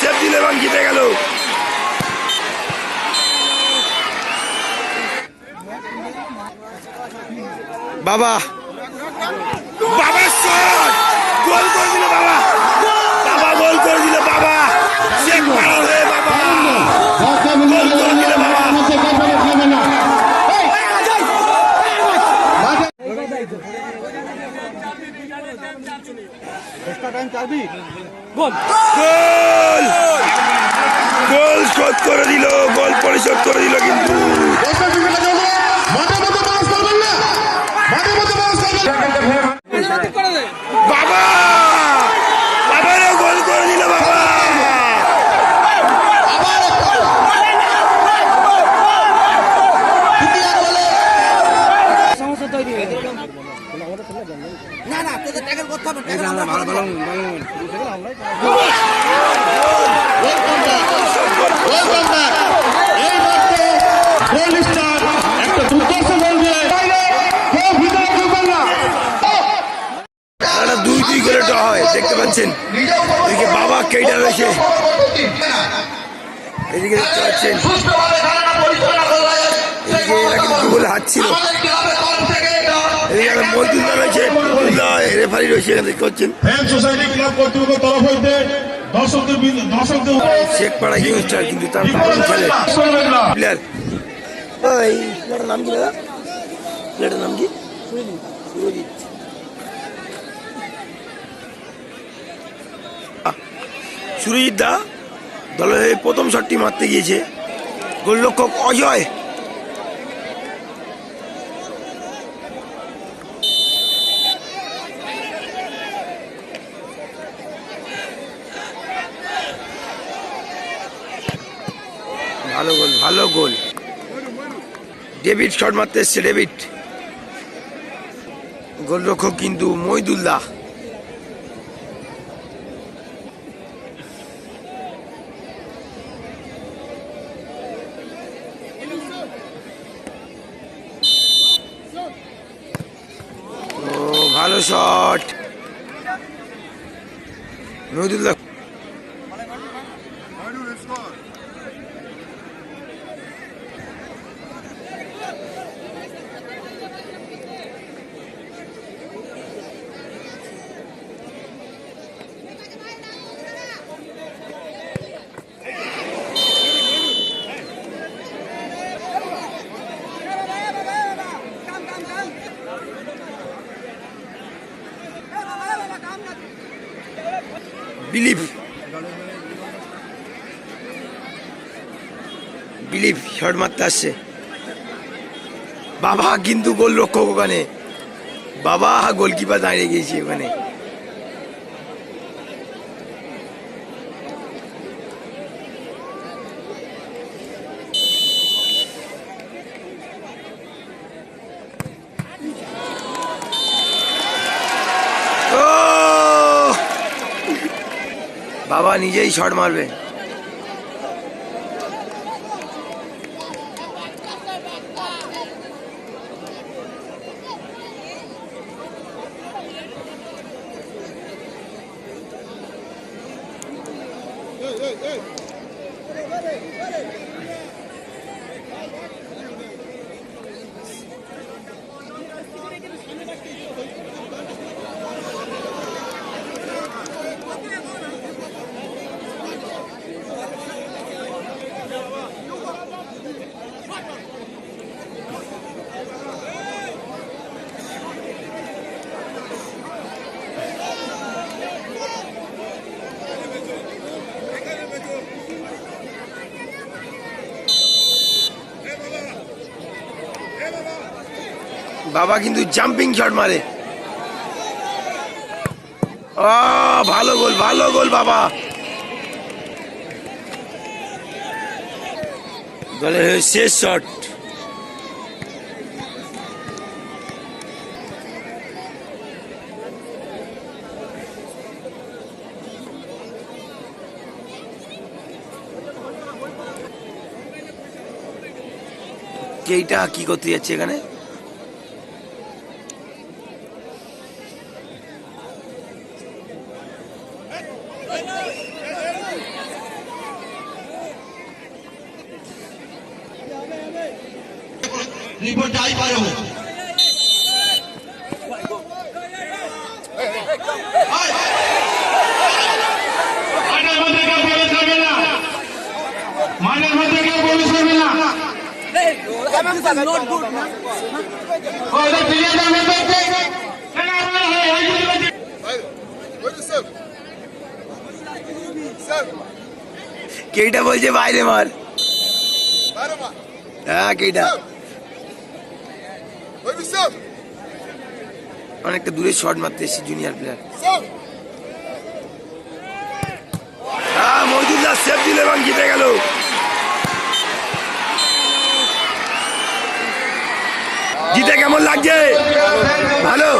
Safe দিল এবং জিতে গেল। বাবা। বাবা গোল করে দিল বাবা। বাবা গোল করে দিল বাবা। চেক দিল বাবা। গোল গোল না না তোদের ট্যাকেল করতে হবে ট্যাকেল আমরা ভালো ভালো খেলাটা দুই দুই করে ড্র হয় দেখতে পাচ্ছেন? এদিকে বাবা কেইটা রয়েছে? এদিকে দেখতে পাচ্ছেন? এদিকে এরা কিন্তু গোলে হাঁটছিল এদিকে একটা মজদুল্লাহ রয়েছে রেফারি রয়েছে এখানে দেখতে পাচ্ছেন। শেখ পাড়া ইংস্টার কিন্তু তার খেলে। প্লেয়ার। ওই প্লেয়ারের নাম কি দাদা? প্লেয়ারের নাম কি? সুরজিৎ। সুরজিৎ দা দলের প্রথম শটটি মারতে গিয়েছে। গোলরক্ষক অজয়। ভালো গোল ভালো গোল। ডেভিড, শট মারতে এসছে ডেভিড। গোলরক্ষক কিন্তু মইদুল্লাহ। ও, ভালো shot. Moidullah believe believe shot মারতে আসছে। বাবা কিন্তু গোল রক্ষক ওখানে। বাবা গোলকিপার দাঁড়িয়ে গিয়েছে ওখানে। বাবা নিজেই শট মারবে। বাবা কিন্তু জাম্পিং শট মারে। ভালো গোল ভালো গোল বাবা। দলের শেষ শট কেইটা কি করতে যাচ্ছে এখানে? রিপোর্ট যাই পারো মাঠের মধ্যে কেউ বলে যাবে না মাঠের মধ্যে কেউ বলে কেইটা বলছে বাইরে মার হ্যাঁ কেইটা? অনেকটা দূরে শট মারতে এসেছি জুনিয়র প্লেয়ার হ্যাঁ মজুদদার সেফ দিল এবং জিতে গেল। জিতে কেমন লাগছে? ভালো?